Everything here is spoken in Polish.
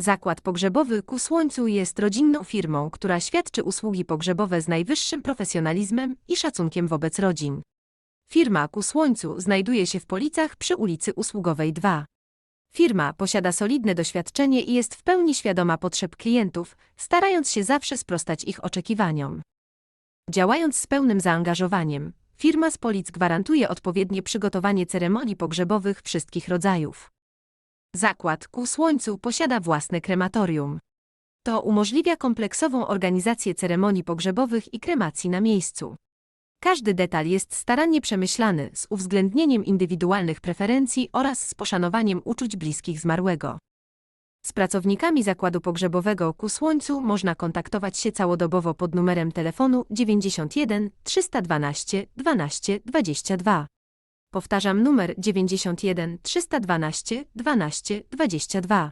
Zakład pogrzebowy Ku Słońcu jest rodzinną firmą, która świadczy usługi pogrzebowe z najwyższym profesjonalizmem i szacunkiem wobec rodzin. Firma Ku Słońcu znajduje się w Policach przy ulicy Usługowej 2. Firma posiada solidne doświadczenie i jest w pełni świadoma potrzeb klientów, starając się zawsze sprostać ich oczekiwaniom. Działając z pełnym zaangażowaniem, firma z Polic gwarantuje odpowiednie przygotowanie ceremonii pogrzebowych wszystkich rodzajów. Zakład Ku Słońcu posiada własne krematorium. To umożliwia kompleksową organizację ceremonii pogrzebowych i kremacji na miejscu. Każdy detal jest starannie przemyślany z uwzględnieniem indywidualnych preferencji oraz z poszanowaniem uczuć bliskich zmarłego. Z pracownikami zakładu pogrzebowego Ku Słońcu można kontaktować się całodobowo pod numerem telefonu 91 312 12 22. Powtarzam numer 91 312 12 22.